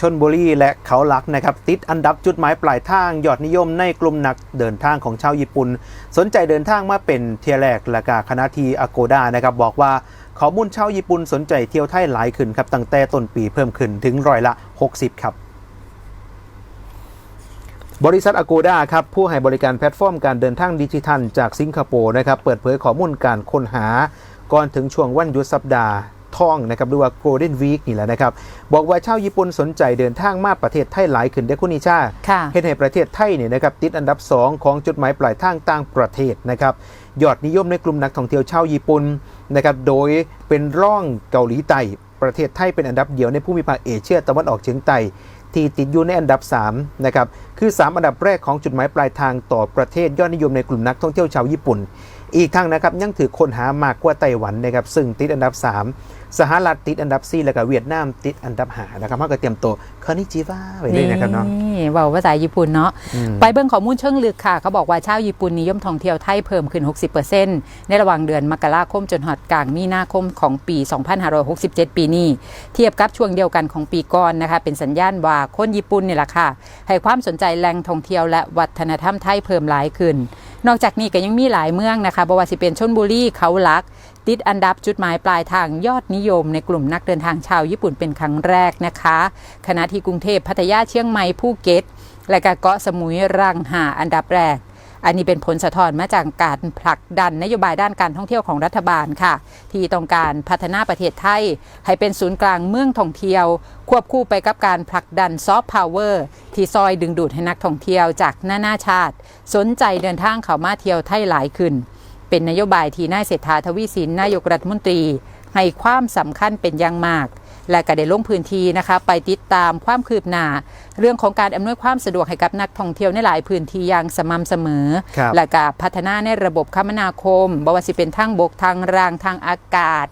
ชนบุรีและเขาหลักนะครับติดอันดับจุดหมายปลายทางยอดนิยมในกลุ่มนักเดินทางของชาวญี่ปุ่น สนใจเดินทางมาเป็นเที่ยวแรกและกาคณะทีอโกดานะครับบอกว่าข้อมูลชาวญี่ปุ่นสนใจเที่ยวไทยหลายขึ้นครับตั้งแต่ต้นปีเพิ่มขึ้นถึงร้อยละ 60 ครับบริษัท Agoda ครับผู้ให้บริการแพลตฟอร์มการเดินทางดิจิทัลจากสิงคโปร์นะครับเปิดเผยข้อมูลการค้นหา ก่อนถึงช่วงวันหยุดสัปดาห์ ท่องนะครับหรือว่า Golden Week นี่แหละนะครับ บอกว่าชาวญี่ปุ่นสนใจเดินทางมาประเทศไทยหลายขึ้นได้คุณนิชาค่ะเฮ็ดให้ประเทศไทยเนี่ยนะครับติดอันดับ 2 ของจุดหมายปลายทางต่างประเทศนะครับยอดนิยมในกลุ่มนักท่องเที่ยวชาวญี่ปุ่นนะครับโดยเป็นร่องเกาหลีใต้ประเทศไทยเป็นอันดับเดียวในภูมิภาคเอเชียตะวันออกเฉียงใต้ที่ติดอยู่ในอันดับ3นะครับ คือ 3 อันดับแรกของจุดหมายปลายทางต่อประเทศยอดนิยมในกลุ่มนักท่องเที่ยวชาวญี่ปุ่น อีกทั้งนะครับยังถือคนหามากกว่าไต้หวันนะครับซึ่งติดอันดับ 3 สหรัฐติดอันดับ 4 แล้วก็เวียดนามติดอันดับ5นะครับเขาก็เตรียมตัวคอนิจิวาไว้เลยนะครับเนาะนี่เว้าภาษาญี่ปุ่นเนาะอืมไปเบิ่งข้อมูลเชิงลึกค่ะเขาบอกว่าชาวญี่ปุ่นนิยมท่องเที่ยวไทยเพิ่มขึ้น 60%ในระหว่างเดือนมกราคมจนหอดกลางมีนาคมของปี 2567 ปีนี้ เทียบกับช่วงเดียวกันของปีก่อนนะคะเป็นสัญญาณว่าคนญี่ปุ่นนี่แหละค่ะให้ความสนใจแหล่งท่องเที่ยวและวัฒนธรรมไทยเพิ่มหลายขึ้น นอกจากนี้ก็ยังมีหลายเมืองนะคะบว่าสิเป็นชนบุรีเขาหลัก ติดอันดับจุดหมายปลายทางยอดนิยมในกลุ่มนักเดินทางชาวญี่ปุ่นเป็นครั้งแรกนะคะ ขณะที่กรุงเทพพัทยาเชียงใหม่ภูเก็ต และก็เกาะสมุยรังหาอันดับแรก อันนี้เป็นผลสะท้อนมาจากการผลักดันนโยบายด้านการท่องเที่ยวของรัฐบาลค่ะ ที่ต้องการพัฒนาประเทศไทย ให้เป็นศูนย์กลางเมืองท่องเที่ยว ควบคู่ไปกับการผลักดันซอฟต์พาวเวอร์ที่ซอยดึงดูดให้นักท่องเที่ยวจากนานาชาติ สนใจเดินทางเข้ามาเที่ยวไทยหลายขึ้น เป็นนโยบายที่นายเศรษฐาทวีสินนายกรัฐมนตรีให้ความสำคัญเป็นอย่างมาก และก็ได้ลงพื้นที่นะคะ ไปติดตามความคืบหน้าเรื่องของการอำนวยความสะดวกให้กับนักท่องเที่ยวในหลายพื้นที่อย่างสม่ำเสมอครับและก็พัฒนาในระบบคมนาคมบ่ว่าสิเป็นทางบกทางรางทางอากาศ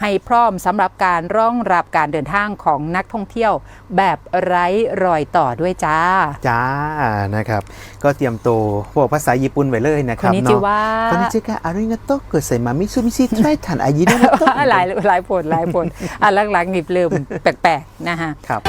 ให้พร้อมสำหรับการรองรับการเดินทางของนักท่องเที่ยว แบบไร้รอยต่อด้วยจ้า จ้านะครับ ก็เตรียมตัวพวกภาษาญี่ปุ่นไว้เลยนะคครันบนี้จิเนาะว่าคนนี้จิกะอาริงาโตะเกิดใส่มามิซูมิชิไทรทันอายิโนะโตะหลายหลายผลหลายผลอะหลังๆนี่เริ่มแปลกๆนะฮะครับ